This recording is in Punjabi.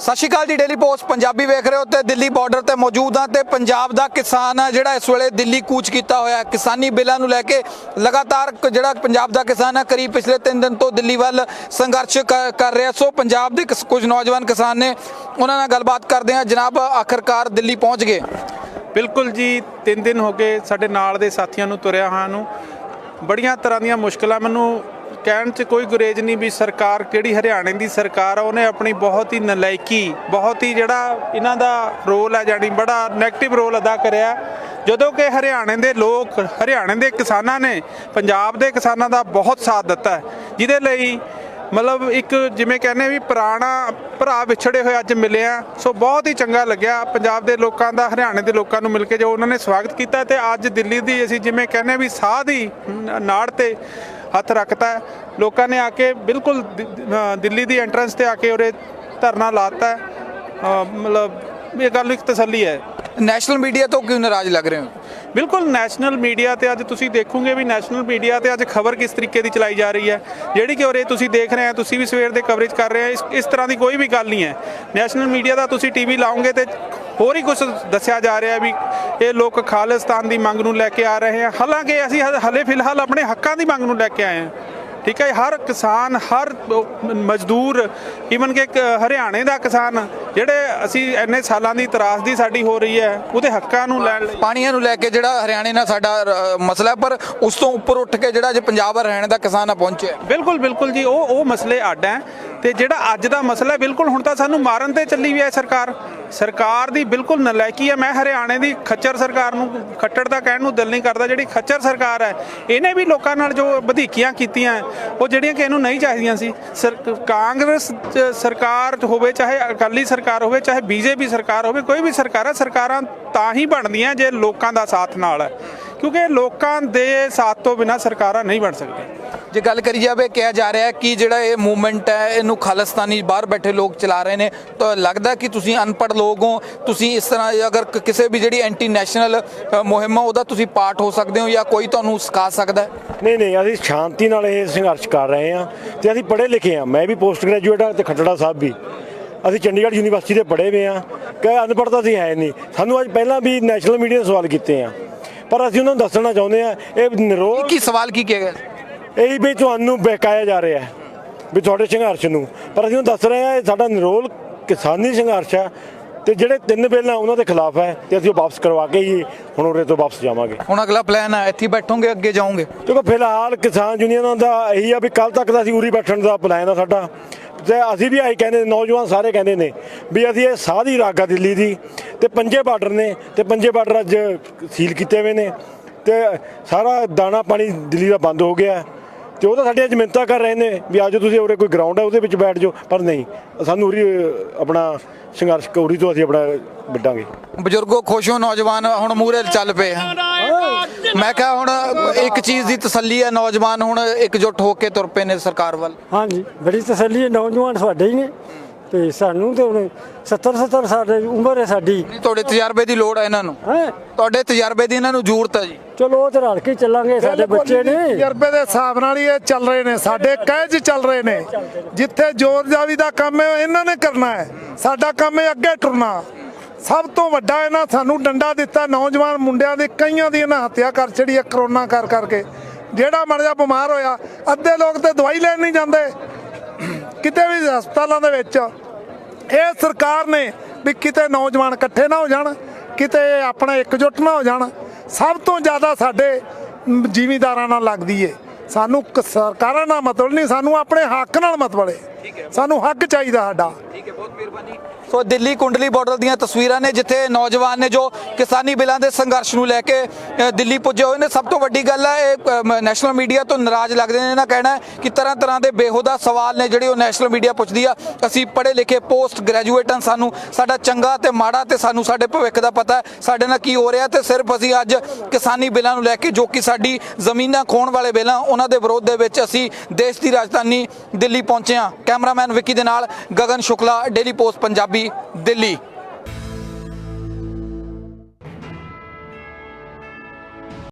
ਸਤਿ ਸ਼੍ਰੀ ਅਕਾਲ ਜੀ ਡੇਲੀ ਪੋਸਟ ਪੰਜਾਬੀ ਵੇਖ ਰਹੇ ਹੋ ਤੇ ਦਿੱਲੀ ਬਾਰਡਰ ਤੇ ਮੌਜੂਦ ਹਾਂ ਤੇ ਪੰਜਾਬ ਦਾ ਕਿਸਾਨ ਹੈ ਜਿਹੜਾ ਇਸ ਵੇਲੇ ਦਿੱਲੀ ਕੂਚ ਕੀਤਾ ਹੋਇਆ ਹੈ। ਕਿਸਾਨੀ ਬਿੱਲਾਂ ਨੂੰ ਲੈ ਕੇ ਲਗਾਤਾਰ ਜਿਹੜਾ ਪੰਜਾਬ ਦਾ ਕਿਸਾਨ ਆ ਕਰੀਬ ਪਿਛਲੇ 3 ਦਿਨ ਤੋਂ ਦਿੱਲੀ ਵੱਲ ਸੰਘਰਸ਼ ਕ- ਕਰ ਰਿਹਾ। ਸੋ ਪੰਜਾਬ ਦੇ ਕਿਸ- ਕੁਝ ਨੌਜਵਾਨ ਕਿਸਾਨ ਨੇ ਉਹਨਾਂ ਨਾਲ ਗੱਲਬਾਤ ਕਰਦੇ ਹਾਂ। ਜਨਾਬ, ਆਖਰਕਾਰ ਦਿੱਲੀ ਪਹੁੰਚ ਗਏ। ਬਿਲਕੁਲ ਜੀ, ਤਿੰਨ ਦਿਨ ਹੋ ਗਏ ਸਾਡੇ ਨਾਲ ਦੇ ਸਾਥੀਆਂ ਨੂੰ ਤੁਰਿਆ ਹਾਂ ਨੂੰ। ਬੜੀਆਂ ਤਰ੍ਹਾਂ ਦੀਆਂ ਮੁਸ਼ਕਲਾਂ ਮੈਨੂੰ ਕਹਿਣ 'ਚ ਕੋਈ ਗੁਰੇਜ ਨਹੀਂ ਵੀ ਸਰਕਾਰ ਜਿਹੜੀ ਹਰਿਆਣੇ ਦੀ ਸਰਕਾਰ ਆ, ਉਹਨੇ ਆਪਣੀ ਬਹੁਤ ਹੀ ਨਲਾਇਕੀ, ਬਹੁਤ ਹੀ ਜਿਹੜਾ ਇਹਨਾਂ ਦਾ ਰੋਲ ਹੈ ਜਾਨੀ ਬੜਾ ਨੈਗੇਟਿਵ ਰੋਲ ਅਦਾ ਕਰਿਆ। ਜਦੋਂ ਕਿ ਹਰਿਆਣੇ ਦੇ ਲੋਕ, ਹਰਿਆਣੇ ਦੇ ਕਿਸਾਨਾਂ ਨੇ ਪੰਜਾਬ ਦੇ ਕਿਸਾਨਾਂ ਦਾ ਬਹੁਤ ਸਾਥ ਦਿੱਤਾ ਹੈ, ਜਿਹਦੇ ਲਈ ਮਤਲਬ ਇੱਕ ਜਿਵੇਂ ਕਹਿੰਦੇ ਵੀ ਪੁਰਾਣਾ ਭਰਾ ਵਿਛੜੇ ਹੋਏ ਅੱਜ ਮਿਲੇ ਆ, ਸੋ ਬਹੁਤ ਹੀ ਚੰਗਾ ਲੱਗਿਆ ਪੰਜਾਬ ਦੇ ਲੋਕਾਂ ਦਾ, ਹਰਿਆਣੇ ਦੇ ਲੋਕਾਂ ਨੂੰ ਮਿਲ ਕੇ ਜੋ ਉਹਨਾਂ ਨੇ ਸਵਾਗਤ ਕੀਤਾ ਤੇ ਅੱਜ ਦਿੱਲੀ ਦੀ ਅਸੀਂ ਜਿਵੇਂ ਕਹਿੰਦੇ ਵੀ ਸਾਹ ਦੀ ਨਾੜ ਤੇ ਹੱਥ ਰੱਖਤਾ। ਲੋਕਾਂ ਨੇ ਆ ਕੇ ਬਿਲਕੁਲ ਦਿੱਲੀ ਦੀ ਐਂਟਰੈਂਸ ਤੇ ਆ ਕੇ ਉਰੇ ਧਰਨਾ ਲਾਤਾ ਮਤਲਬ ਇਹ ਗੱਲ ਇੱਕ ਤਸੱਲੀ ਹੈ। ਨੈਸ਼ਨਲ ਮੀਡੀਆ ਤੋਂ ਕਿਉਂ ਨਾਰਾਜ਼ ਲੱਗ ਰਹੇ ਹੋ? ਬਿਲਕੁਲ ਨੈਸ਼ਨਲ ਮੀਡੀਆ ਤੇ ਅੱਜ ਤੁਸੀਂ ਦੇਖੋਗੇ ਵੀ ਨੈਸ਼ਨਲ ਮੀਡੀਆ ਤੇ ਅੱਜ ਖਬਰ ਕਿਸ ਤਰੀਕੇ ਦੀ ਚਲਾਈ ਜਾ ਰਹੀ ਹੈ। ਜਿਹੜੀ ਕਿ ਉਰੇ ਤੁਸੀਂ ਦੇਖ ਰਹੇ ਹੋ ਤੁਸੀਂ ਵੀ ਸਵੇਰ ਦੇ ਕਵਰੇਜ ਕਰ ਰਹੇ ਹੋ। ਇਸ ਇਸ ਤਰ੍ਹਾਂ ਦੀ ਕੋਈ ਵੀ ਗੱਲ ਨਹੀਂ ਹੈ। ਨੈਸ਼ਨਲ ਮੀਡੀਆ ਦਾ ਤੁਸੀਂ ਟੀਵੀ ਲਾਓਗੇ ਤੇ ਹੋਰ ਹੀ ਕੁਝ ਦੱਸਿਆ ਜਾ ਰਿਹਾ ਵੀ ਇਹ ਲੋਕ ਖਾਲਿਸਤਾਨ ਦੀ ਮੰਗ ਨੂੰ ਲੈ ਕੇ ਆ ਰਹੇ ਹਨ ਹਾਲਾਂਕਿ ਅਸੀਂ ਹ- ਹਲੇ ਫਿਲਹਾਲ ਆਪਣੇ ਹੱਕਾਂ ਦੀ ਮੰਗ ਨੂੰ ਲੈ ਕੇ ਆਏ ਹਾਂ ਠੀਕ ਹੈ ਹਰ ਕਿਸਾਨ, ਹਰ ਮਜ਼ਦੂਰ ਈਵਨ ਕਿ ਇੱਕ ਹਰਿਆਣੇ ਦਾ ਕਿਸਾਨ ਜਿਹੜੇ ਅਸੀਂ ਇੰਨੇ ਸਾਲਾਂ ਦੀ ਤਰਾਸਦੀ ਸਾਡੀ ਹੋ ਰਹੀ ਹੈ ਉਹਦੇ ਹੱਕਾਂ ਨੂੰ ਲੈਣ ਲਈ ਪਾਣੀਆਂ ਨੂੰ ਲੈ ਕੇ ਜਿਹੜਾ ਹਰਿਆਣੇ ਨਾਲ ਸਾਡਾ ਮਸਲਾ ਪਰ ਉਸ ਤੋਂ ਉੱਪਰ ਉੱਠ ਕੇ ਜਿਹੜਾ ਜੇ ਪੰਜਾਬ ਹਰਿਆਣੇ ਦਾ ਕਿਸਾਨ ਆ ਪਹੁੰਚਿਆ ਬਿਲਕੁਲ ਬਿਲਕੁਲ ਜੀ ਉਹ ਉਹ ਮਸਲੇ ਅੱਡ ਹੈ ਤੇ ਜਿਹੜਾ ਅੱਜ ਦਾ ਮਸਲਾ ਬਿਲਕੁਲ ਹੁਣ ਤਾਂ ਸਾਨੂੰ ਮਾਰਨ ਤੇ ਚੱਲੀ ਵੀ ਹੈ ਸਰਕਾਰ। ਸਰਕਾਰ ਦੀ ਬਿਲਕੁਲ ਨਲਾਇਕੀ ਹੈ ਮੈਂ ਹਰਿਆਣੇ ਦੀ ਖੱਚਰ ਸਰਕਾਰ ਨੂੰ ਖੱਟੜ ਦਾ ਕਹਿਣ ਨੂੰ ਦਿਲ ਨਹੀਂ ਕਰਦਾ ਜਿਹੜੀ ਖੱਚਰ ਸਰਕਾਰ ਹੈ ਇਹਨੇ ਵੀ ਲੋਕਾਂ ਨਾਲ ਜੋ ਵਧੀਕੀਆਂ ਕੀਤੀਆਂ ਉਹ ਜਿਹੜੀਆਂ ਕਿ ਇਹਨੂੰ ਨਹੀਂ ਚਾਹੀਦੀਆਂ ਸੀ। ਸਰ- ਕਾਂਗਰਸ ਸਰਕਾਰ ਹੋਵੇ ਚਾਹੇ ਅਕਾਲੀ ਸਰਕਾਰ ਹੋਵੇ ਚਾਹੇ ਬੀਜੇਪੀ ਸਰਕਾਰ ਹੋਵੇ ਕੋਈ ਵੀ ਸਰਕਾਰ ਹੈ ਸਰਕਾਰਾਂ ਤਾਂ ਹੀ ਬਣਦੀਆਂ ਜੇ ਲੋਕਾਂ ਦਾ ਸਾਥ ਨਾਲ ਹੈ। ਕਿਉਂਕਿ ਲੋਕਾਂ ਦੇ ਸਾਥ ਤੋਂ ਬਿਨਾ ਸਰਕਾਰਾਂ ਨਹੀਂ ਬਣ ਸਕਦੀਆਂ। ਜੇ ਗੱਲ ਕਰੀ ਜਾਵੇ ਕਿਹਾ ਜਾ ਰਿਹਾ ਹੈ ਕਿ ਜਿਹੜਾ ਇਹ ਮੂਵਮੈਂਟ ਹੈ ਇਹਨੂੰ ਖਾਲਿਸਤਾਨੀ ਬਾਹਰ ਬੈਠੇ ਲੋਕ ਚਲਾ ਰਹੇ ਨੇ। ਤਾਂ ਲੱਗਦਾ ਕਿ ਤੁਸੀਂ ਅਨਪੜ੍ਹ ਲੋਕ ਹੋ ਤੁਸੀਂ ਇਸ ਤਰ੍ਹਾਂ ਅਗਰ ਕਿਸੇ ਵੀ ਜਿਹੜੀ ਐਂਟੀ ਨੈਸ਼ਨਲ ਮੁਹਿੰਮ ਆ ਉਹਦਾ ਤੁਸੀਂ ਪਾਰਟ ਹੋ ਸਕਦੇ ਹੋ ਜਾਂ ਕੋਈ ਤੁਹਾਨੂੰ ਸਿਖਾ ਸਕਦਾ ਨਹੀਂ ਨਹੀਂ ਅਸੀਂ ਸ਼ਾਂਤੀ ਨਾਲ ਇਹ ਸੰਘਰਸ਼ ਕਰ ਰਹੇ ਹਾਂ ਤੇ ਅਸੀਂ ਪੜ੍ਹੇ ਲਿਖੇ ਹਾਂ। ਮੈਂ ਵੀ ਪੋਸਟ ਗ੍ਰੈਜੂਏਟ ਹਾਂ ਤੇ ਖੱਟੜਾ ਸਾਹਿਬ ਵੀ। ਅਸੀਂ ਚੰਡੀਗੜ੍ਹ ਯੂਨੀਵਰਸਿਟੀ ਦੇ ਪੜ੍ਹੇ ਹੋਏ ਹਾਂ ਕਿ ਅਨਪੜ੍ਹ ਤਾਂ ਅਸੀਂ ਹੈ ਨਹੀਂ। ਸਾਨੂੰ ਅੱਜ ਪਹਿਲਾਂ ਵੀ ਨੈਸ਼ਨਲ ਮੀਡੀਆ ਨੇ ਸਵਾਲ ਕੀਤੇ ਆ। ਪਰ ਅਸੀਂ ਉਹਨਾਂ ਨੂੰ ਦੱਸਣਾ ਚਾਹੁੰਦੇ ਹਾਂ ਇਹ ਨਿਰੋਲ ਕੀ ਸਵਾਲ ਕੀ ਕਿਹਾ ਗਿਆ? ਇਹੀ ਵੀ ਤੁਹਾਨੂੰ ਬਹਿਕਾਇਆ ਜਾ ਰਿਹਾ ਹੈ ਵੀ ਤੁਹਾਡੇ ਸੰਘਰਸ਼ ਨੂੰ। ਪਰ ਅਸੀਂ ਉਹ ਦੱਸ ਰਹੇ ਹਾਂ ਇਹ ਸਾਡਾ ਨਿਰੋਲ ਕਿਸਾਨੀ ਸੰਘਰਸ਼ ਹੈ ਤੇ ਜਿਹੜੇ ਤਿੰਨ ਬਿੱਲ ਆ ਉਹਨਾਂ ਦੇ ਖਿਲਾਫ ਹੈ ਤੇ ਅਸੀਂ ਉਹ ਵਾਪਸ ਕਰਵਾ ਕੇ ਹੀ ਹੁਣ ਉਰੇ ਤੋਂ ਵਾਪਸ ਜਾਵਾਂਗੇ। ਹੁਣ ਅਗਲਾ ਪਲਾਨ ਹੈ ਇੱਥੇ ਬੈਠੋਗੇ ਅੱਗੇ ਜਾਓਗੇ? ਦੇਖੋ ਫਿਲਹਾਲ ਕਿਸਾਨ ਯੂਨੀਅਨਾਂ ਦਾ ਇਹੀ ਆ ਵੀ ਕੱਲ ਤੱਕ ਦਾ ਅਸੀਂ ਉਰੀ ਬੈਠਣ ਦਾ ਪਲਾਨ ਆ ਸਾਡਾ। ਤੇ ਅਸੀਂ ਵੀ ਆਈ ਕਹਿੰਦੇ ਨੌਜਵਾਨ ਸਾਰੇ ਕਹਿੰਦੇ ਨੇ ਵੀ ਅਸੀਂ ਇਹ ਸਾਦੀ ਰਾਗਾ ਦਿੱਲੀ ਦੀ ਤੇ ਪੰਜੇ ਬਾਰਡਰ ਨੇ ਤੇ ਪੰਜੇ ਬਾਰਡਰ ਅੱਜ ਸੀਲ ਕੀਤੇ ਹੋਏ ਨੇ ਤੇ ਸਾਰਾ ਦਾਣਾ ਪਾਣੀ ਦਿੱਲੀ ਦਾ ਬੰਦ ਹੋ ਗਿਆ। ਤੇ ਉਹ ਤਾਂ ਸਾਡੀਆਂ ਜਮਿੰਤਾ ਕਰ ਰਹੇ ਨੇ ਵੀ ਅੱਜ ਤੁਸੀਂ ਉਰੇ ਕੋਈ ਗਰਾਊਂਡ ਹੈ ਉਹਦੇ ਵਿੱਚ ਬੈਠ ਜਾਓ। ਪਰ ਨਹੀਂ ਸਾਨੂੰ ਉਰੀ ਆਪਣਾ ਸੰਘਰਸ਼ ਕੌਰੀ ਤੋਂ ਅਸੀਂ ਆਪਣਾ ਵੱਡਾਂਗੇ ਬਜ਼ੁਰਗੋ ਖੁਸ਼ ਹੋ ਨੌਜਵਾਨ ਹੁਣ ਮੂਰੇ ਚੱਲ ਪਏ ਆ। ਮੈਂ ਕਿਹਾ ਹੁਣ ਇੱਕ ਚੀਜ਼ ਦੀ ਤਸੱਲੀ ਹੈ ਨੌਜਵਾਨ ਹੁਣ ਇਕਜੁੱਟ ਹੋ ਕੇ ਤੁਰ ਪਏ ਨੇ ਸਰਕਾਰ ਵੱਲ। ਹਾਂਜੀ ਬੜੀ ਤਸੱਲੀ ਹੈ ਨੌਜਵਾਨ ਸਾਡੇ ਹੀ ਨੇ। ਤੇ ਸਾਨੂੰ ਤੇ ਹੁਣ 70 70 ਸਾਲ ਦੀ ਉਮਰ ਹੈ ਸਾਡੀ। ਤੁਹਾਡੇ ਤਜਰਬੇ ਦੀ ਲੋੜ ਹੈ ਇਹਨਾਂ ਨੂੰ। ਹੈ? ਤੁਹਾਡੇ ਤਜਰਬੇ ਦੀ ਇਹਨਾਂ ਨੂੰ ਜ਼ਰੂਰਤ ਹੈ ਜੀ। ਚਲੋ ਉਹ ਤੇ ਰਲ ਕੇ ਚੱਲਾਂਗੇ ਸਾਡੇ ਬੱਚੇ ਨੇ। ਤਜਰਬੇ ਦੇ ਹਿਸਾਬ ਨਾਲ ਹੀ ਇਹ ਚੱਲ ਰਹੇ ਨੇ ਸਾਡੇ ਕਹਿ 'ਚ ਚੱਲ ਰਹੇ ਨੇ। ਜਿੱਥੇ ਜ਼ੋਰ ਜਾਵੀ ਦਾ ਕੰਮ ਹੈ ਉਹ ਇਹਨਾਂ ਨੇ ਕਰਨਾ ਹੈ। ਸਾਡਾ ਕੰਮ ਹੈ ਅੱਗੇ ਟੁਰਨਾ। ਸਭ ਤੋਂ ਵੱਡਾ ਇਹਨਾਂ ਸਾਨੂੰ ਡੰਡਾ ਦਿੱਤਾ ਨੌਜਵਾਨ ਮੁੰਡਿਆਂ ਦੇ ਕਈਆਂ ਦੀ ਇਹਨਾਂ ਹੱਤਿਆ ਕਰ ਛੜੀ ਹੈ ਕਰੋਨਾ ਕਰ ਕਰਕੇ। ਜਿਹੜਾ ਮਰ ਜਾ ਬਿਮਾਰ ਹੋਇਆ ਅੱਧੇ ਲੋਕ ਤੇ ਦਵਾਈ ਲੈਣ ਨਹੀਂ ਜਾਂਦੇ। ਕਿਤੇ ਵੀ ਹਸਪਤਾਲਾਂ ਦੇ ਵਿੱਚ ਇਹ ਸਰਕਾਰ ਨੇ ਵੀ ਕਿਤੇ ਨੌਜਵਾਨ ਇਕੱਠੇ ਨਾ ਹੋ ਜਾਣ ਕਿਤੇ ਆਪਣਾ ਇਕਜੁੱਟ ਨਾ ਹੋ ਜਾਣ ਸਭ ਤੋਂ ਜ਼ਿਆਦਾ ਸਾਡੇ ਮ, ਜ਼ਿਮੀਂਦਾਰਾਂ ਨਾਲ ਲੱਗਦੀ ਏ। ਸਾਨੂੰ ਕ- ਸਰਕਾਰਾਂ ਨਾਲ ਮਤਲਬ ਨਹੀਂ ਸਾਨੂੰ ਆਪਣੇ ਹੱਕ ਨਾਲ ਮਤਲਬ ਏ। ਸਾਨੂੰ ਹੱਕ ਚਾਹੀਦਾ ਸਾਡਾ। ਸੋ ਦਿੱਲੀ ਕੁੰਡਲੀ ਬਾਰਡਰ ਦੀਆਂ ਤਸਵੀਰਾਂ ਨੇ ਜਿੱਥੇ ਨੌਜਵਾਨ ਨੇ ਜੋ ਕਿਸਾਨੀ ਬਿੱਲਾਂ ਦੇ ਸੰਘਰਸ਼ ਨੂੰ ਲੈ ਕੇ ਦਿੱਲੀ ਪੁੱਜੇ ਹੋਏ ਨੇ। ਸਭ ਤੋਂ ਵੱਡੀ ਗੱਲ ਹੈ ਇਹ ਨੈਸ਼ਨਲ ਮੀਡੀਆ ਤੋਂ ਨਾਰਾਜ਼ ਲੱਗਦੇ ਨੇ। ਇਹਨਾਂ ਕਹਿਣਾ ਹੈ ਕਿ ਤਰ੍ਹਾਂ ਤਰ੍ਹਾਂ ਦੇ ਬੇਹੂਦਾ ਸਵਾਲ ਨੇ ਜਿਹੜੇ ਉਹ ਨੈਸ਼ਨਲ ਮੀਡੀਆ ਪੁੱਛਦੀ ਆ। ਅਸੀਂ ਪੜ੍ਹੇ ਲਿਖੇ ਪੋਸਟ ਗ੍ਰੈਜੂਏਟ ਹਾਂ ਸਾਨੂੰ ਸਾਡਾ ਚੰਗਾ ਤੇ ਮਾੜਾ ਤੇ ਸਾਨੂੰ ਸਾਡੇ ਭਵਿੱਖ ਦਾ ਪਤਾ ਹੈ। ਸਾਡੇ ਨਾਲ ਕੀ ਹੋ ਰਿਹਾ ਤੇ ਸਿਰਫ ਅਸੀਂ ਅੱਜ ਕਿਸਾਨੀ ਬਿੱਲਾਂ ਨੂੰ ਲੈ ਕੇ ਜੋ ਕਿ ਸਾਡੀ ਜ਼ਮੀਨਾਂ ਖੋਣ ਵਾਲੇ ਬਿੱਲਾਂ ਉਹਨਾਂ ਦੇ ਵਿਰੋਧ ਦੇ ਵਿੱਚ ਅਸੀਂ ਦੇਸ਼ ਦੀ ਰਾਜਧਾਨੀ ਦਿੱਲੀ ਪਹੁੰਚੇ ਹਾਂ। ਕੈਮਰਾਮੈਨ ਵਿੱਕੀ ਦੇ ਨਾਲ ਗਗਨ ਸ਼ੁਕਲਾ ਡੇਲੀ ਪੋਸਟ ਪੰਜਾਬੀ ਦਿੱਲੀ।